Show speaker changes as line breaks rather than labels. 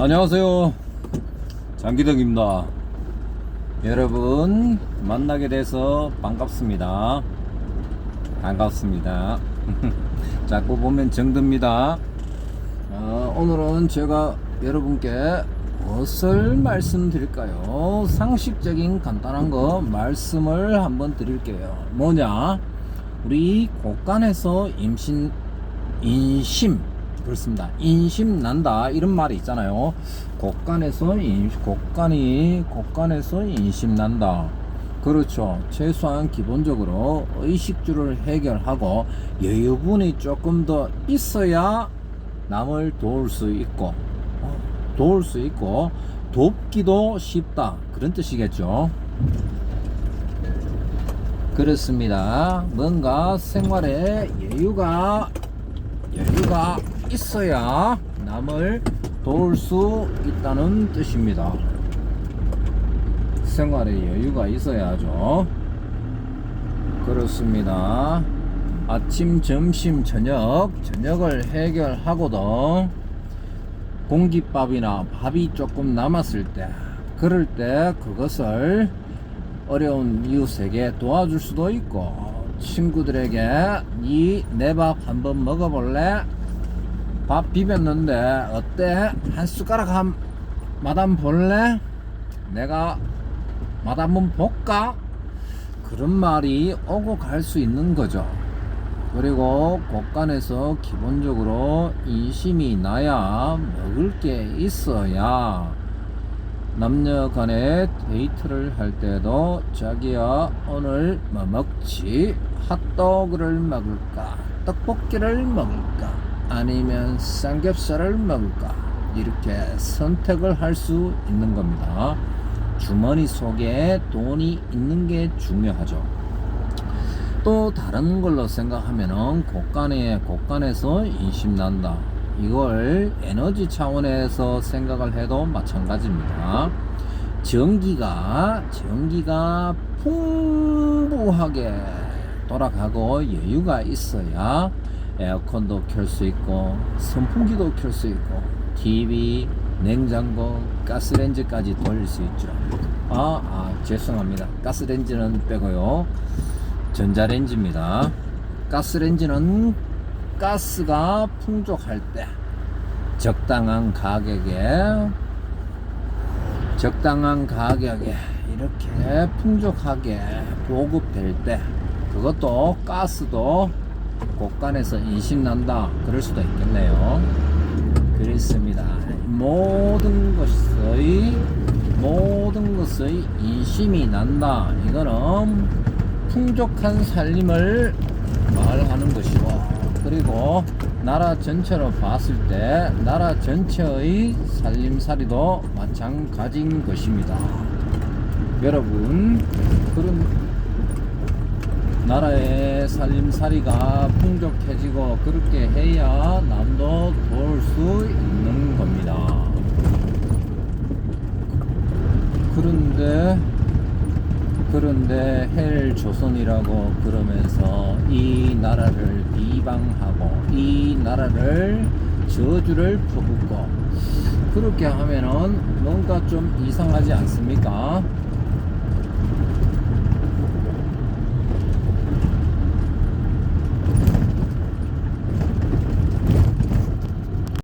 안녕하세요. 장기덕입니다. 여러분, 만나게 돼서 반갑습니다. 반갑습니다. 자꾸 보면 정듭니다. 어, 오늘은 제가 여러분께 무엇을 말씀드릴까요? 상식적인 간단한 거 말씀을 한번 드릴게요. 뭐냐? 우리 곳간에서 임신, 인심, 그렇습니다. 인심 난다 이런 말이 있잖아요. 곳간에서 인 곳간이 곳간에서 인심 난다. 그렇죠. 최소한 기본적으로 의식주를 해결하고 여유분이 조금 더 있어야 남을 도울 수 있고 어, 도울 수 있고 돕기도 쉽다 그런 뜻이겠죠. 그렇습니다. 뭔가 생활에 여유가 여유가 있어야 남을 도울 수 있다는 뜻입니다. 생활에 여유가 있어야죠. 그렇습니다. 아침, 점심, 저녁, 저녁을 해결하고도 공깃밥이나 밥이 조금 남았을 때, 그럴 때 그것을 어려운 이웃에게 도와줄 수도 있고, 친구들에게 이내밥 한번 먹어볼래? 밥 비볐는데 어때? 한 숟가락 한 맛한 볼래? 내가 맛 한번 볼까? 그런 말이 오고 갈 수 있는 거죠. 그리고 곳간에서 기본적으로 인심이 나야 먹을 게 있어야 남녀 간에 데이트를 할 때도 자기야 오늘 뭐 먹지? 핫도그를 먹을까? 떡볶이를 먹을까? 아니면 삼겹살을 먹을까? 이렇게 선택을 할 수 있는 겁니다. 주머니 속에 돈이 있는 게 중요하죠. 또 다른 걸로 생각하면은 곳간에 곳간에서 인심 난다. 이걸 에너지 차원에서 생각을 해도 마찬가지입니다. 전기가 전기가 풍부하게 돌아가고 여유가 있어야 에어컨도 켤 수 있고 선풍기도 켤 수 있고 TV, 냉장고, 가스레인지까지 돌릴 수 있죠. 아, 아 죄송합니다. 가스레인지는 빼고요. 전자레인지입니다. 가스레인지는 가스가 풍족할 때 적당한 가격에 적당한 가격에 이렇게 풍족하게 보급될 때 그것도 가스도 곳간에서 인식난다. 그럴 수도 있겠네요. 그렇습니다. 모든 것의 모든 것의 인심이 난다. 이거는 풍족한 살림을 말하는 것이고 그리고 나라 전체로 봤을 때 나라 전체의 살림살이도 마찬가지인 것입니다. 여러분 그런 나라의 살림살이가 풍족해지고 그렇게 해야 남도 도울 수 있는 겁니다. 그런데 그런데 헬 조선이라고 그러면서 이 나라를 비방하고 이 나라를 저주를 퍼붓고 그렇게 하면은 뭔가 좀 이상하지 않습니까?